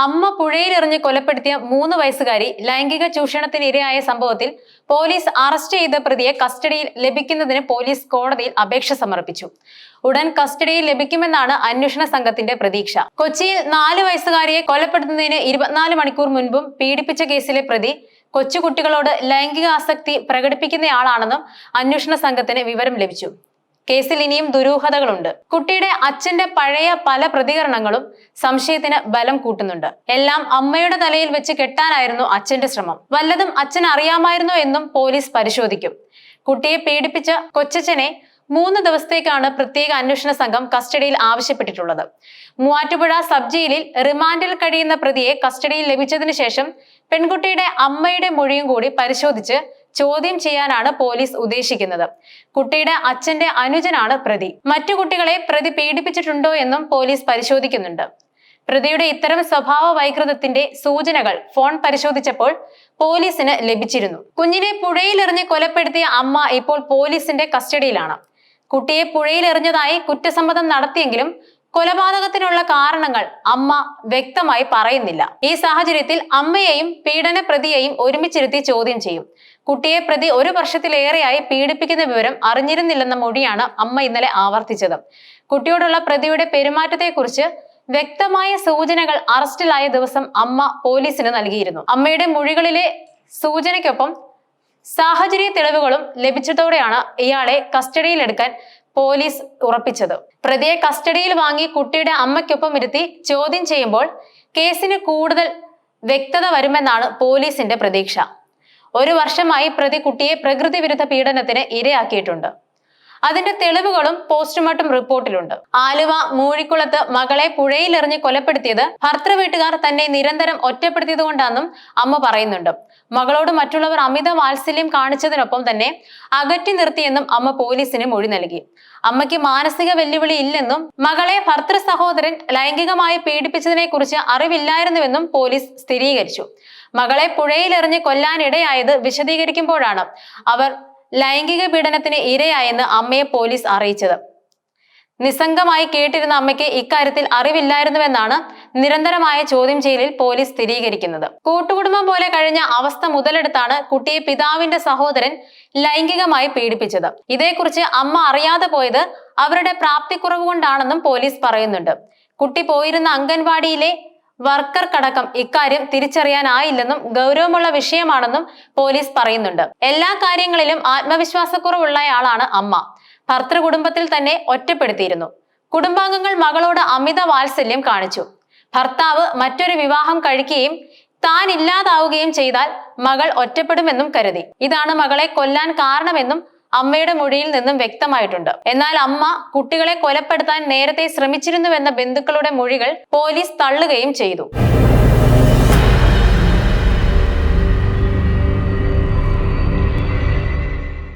അമ്മ പുഴയിലെറിഞ്ഞ് കൊലപ്പെടുത്തിയ മൂന്ന് വയസ്സുകാരി ലൈംഗിക ചൂഷണത്തിന് ഇരയായ സംഭവത്തിൽ പോലീസ് അറസ്റ്റ് ചെയ്ത പ്രതിയെ കസ്റ്റഡിയിൽ ലഭിക്കുന്നതിന് പോലീസ് കോടതിയിൽ അപേക്ഷ സമർപ്പിച്ചു. ഉടൻ കസ്റ്റഡിയിൽ ലഭിക്കുമെന്നാണ് അന്വേഷണ സംഘത്തിന്റെ പ്രതീക്ഷ. കൊച്ചിയിൽ നാല് വയസ്സുകാരിയെ കൊലപ്പെടുത്തുന്നതിന് ഇരുപത്തിനാല് മണിക്കൂർ മുൻപും പീഡിപ്പിച്ച കേസിലെ പ്രതി കൊച്ചുകുട്ടികളോട് ലൈംഗിക ആസക്തി പ്രകടിപ്പിക്കുന്നയാളാണെന്നും അന്വേഷണ സംഘത്തിന് വിവരം ലഭിച്ചു. കേസിൽ ഇനിയും ദുരൂഹതകളുണ്ട്. കുട്ടിയുടെ അച്ഛന്റെ പഴയ പല പ്രതികരണങ്ങളും സംശയത്തിന് ബലം കൂട്ടുന്നുണ്ട്. എല്ലാം അമ്മയുടെ തലയിൽ വെച്ച് കെട്ടാനായിരുന്നു അച്ഛന്റെ ശ്രമം. വല്ലതും അച്ഛൻ അറിയാമായിരുന്നോ എന്നും പോലീസ് പരിശോധിക്കും. കുട്ടിയെ പീഡിപ്പിച്ച കൊച്ചച്ഛനെ മൂന്ന് ദിവസത്തേക്കാണ് പ്രത്യേക അന്വേഷണ സംഘം കസ്റ്റഡിയിൽ ആവശ്യപ്പെട്ടിട്ടുള്ളത്. മൂവാറ്റുപുഴ സബ് ജയിലിൽ റിമാൻഡിൽ കഴിയുന്ന പ്രതിയെ കസ്റ്റഡിയിൽ ലഭിച്ചതിനു ശേഷം പെൺകുട്ടിയുടെ അമ്മയുടെ മൊഴിയും കൂടി പരിശോധിച്ച് ചോദ്യം ചെയ്യാനാണ് പോലീസ് ഉദ്ദേശിക്കുന്നത്. കുട്ടിയുടെ അച്ഛന്റെ അനുജനാണ് പ്രതി. മറ്റു കുട്ടികളെ പ്രതി പീഡിപ്പിച്ചിട്ടുണ്ടോ എന്നും പോലീസ് പരിശോധിക്കുന്നുണ്ട്. പ്രതിയുടെ ഇത്തരം സ്വഭാവ വൈകൃതത്തിന്റെ സൂചനകൾ ഫോൺ പരിശോധിച്ചപ്പോൾ പോലീസിന് ലഭിച്ചിരുന്നു. കുഞ്ഞിനെ പുഴയിലെറിഞ്ഞ് കൊലപ്പെടുത്തിയ അമ്മ ഇപ്പോൾ പോലീസിന്റെ കസ്റ്റഡിയിലാണ്. കുട്ടിയെ പുഴയിലെറിഞ്ഞതായി കുറ്റസമ്മതം നടത്തിയെങ്കിലും കൊലപാതകത്തിനുള്ള കാരണങ്ങൾ അമ്മ വ്യക്തമായി പറയുന്നില്ല. ഈ സാഹചര്യത്തിൽ അമ്മയെയും പീഡന പ്രതിയെയും ഒരുമിച്ചിരുത്തി ചോദ്യം ചെയ്യും. കുട്ടിയെ പ്രതി ഒരു വർഷത്തിലേറെയായി പീഡിപ്പിക്കുന്ന വിവരം അറിഞ്ഞിരുന്നില്ലെന്ന മൊഴിയാണ് അമ്മ ഇന്നലെ ആവർത്തിച്ചത്. കുട്ടിയോടുള്ള പ്രതിയുടെ പെരുമാറ്റത്തെക്കുറിച്ച് വ്യക്തമായ സൂചനകൾ അറസ്റ്റിലായ ദിവസം അമ്മ പോലീസിന് നൽകിയിരുന്നു. അമ്മയുടെ മൊഴികളിലെ സൂചനയ്ക്കൊപ്പം സാഹചര്യ തെളിവുകളും ലഭിച്ചതോടെയാണ് ഇയാളെ കസ്റ്റഡിയിലെടുക്കാൻ പോലീസ് ഉറപ്പിച്ചത്. പ്രതിയെ കസ്റ്റഡിയിൽ വാങ്ങി കുട്ടിയുടെ അമ്മയ്ക്കൊപ്പം ഇരുത്തി ചോദ്യം ചെയ്യുമ്പോൾ കേസിന് കൂടുതൽ വ്യക്തത വരുമെന്നാണ് പോലീസിന്റെ പ്രതീക്ഷ. ഒരു വർഷമായി പ്രതി കുട്ടിയെ പ്രകൃതി വിരുദ്ധ പീഡനത്തിന് ഇരയാക്കിയിട്ടുണ്ട്. അതിന്റെ തെളിവുകളും പോസ്റ്റ്മോർട്ടം റിപ്പോർട്ടിലുണ്ട്. ആലുവ മൂഴിക്കുളത്ത് മകളെ പുഴയിലെറിഞ്ഞ് കൊലപ്പെടുത്തിയത് ഭർത്തൃ വീട്ടുകാർ തന്നെ നിരന്തരം ഒറ്റപ്പെടുത്തിയത് കൊണ്ടാണെന്നും അമ്മ പറയുന്നുണ്ട്. മകളോട് മറ്റുള്ളവർ അമിത വാത്സല്യം കാണിച്ചതിനൊപ്പം തന്നെ അകറ്റി നിർത്തിയെന്നും അമ്മ പോലീസിന് മൊഴി നൽകി. അമ്മയ്ക്ക് മാനസിക വെല്ലുവിളി ഇല്ലെന്നും മകളെ ഭർത്തൃ സഹോദരൻ ലൈംഗികമായി പീഡിപ്പിച്ചതിനെ കുറിച്ച് അറിവില്ലായിരുന്നുവെന്നും പോലീസ് സ്ഥിരീകരിച്ചു. മകളെ പുഴയിലെറിഞ്ഞ് കൊല്ലാനിടയായത് വിശദീകരിക്കുമ്പോഴാണ്. അവർ ലൈംഗിക പീഡനത്തിന് ഇരയായെന്ന് അമ്മയെ പോലീസ് അറിയിച്ചത്. നിസ്സംഗമായി കേട്ടിരുന്ന അമ്മയ്ക്ക് ഇക്കാര്യത്തിൽ അറിവില്ലായിരുന്നുവെന്നാണ് നിരന്തരമായ ചോദ്യം ചെയ്യലിൽ പോലീസ് സ്ഥിരീകരിക്കുന്നത്. കൂട്ടുകുടുംബം പോലെ കഴിഞ്ഞ അവസ്ഥ മുതലെടുത്താണ് കുട്ടിയെ പിതാവിന്റെ സഹോദരൻ ലൈംഗികമായി പീഡിപ്പിച്ചത്. ഇതേക്കുറിച്ച് അമ്മ അറിയാതെ പോയത് അവരുടെ പ്രാപ്തിക്കുറവ് കൊണ്ടാണെന്നും പോലീസ് പറയുന്നുണ്ട്. കുട്ടി പോയിരുന്ന അംഗൻവാടിയിലെ വർക്കർക്കടക്കം ഇക്കാര്യം തിരിച്ചറിയാനായില്ലെന്നും ഗൗരവമുള്ള വിഷയമാണെന്നും പോലീസ് പറയുന്നുണ്ട്. എല്ലാ കാര്യങ്ങളിലും ആത്മവിശ്വാസക്കുറവുള്ളയാളാണ് അമ്മ. ഭർത്തൃ കുടുംബത്തിൽ തന്നെ ഒറ്റപ്പെടുത്തിയിരുന്നു. കുടുംബാംഗങ്ങൾ മകളോട് അമിത വാത്സല്യം കാണിച്ചു. ഭർത്താവ് മറ്റൊരു വിവാഹം കഴിക്കുകയും താൻ ഇല്ലാതാവുകയും ചെയ്താൽ മകൾ ഒറ്റപ്പെടുമെന്നും കരുതി. ഇതാണ് മകളെ കൊല്ലാൻ കാരണമെന്നും അമ്മയുടെ മൊഴിയിൽ നിന്നും വ്യക്തമായിട്ടുണ്ട്. എന്നാൽ അമ്മ കുട്ടികളെ കൊലപ്പെടുത്താൻ നേരത്തെ ശ്രമിച്ചിരുന്നുവെന്ന ബന്ധുക്കളുടെ മൊഴികൾ പോലീസ് തള്ളുകയും ചെയ്തു.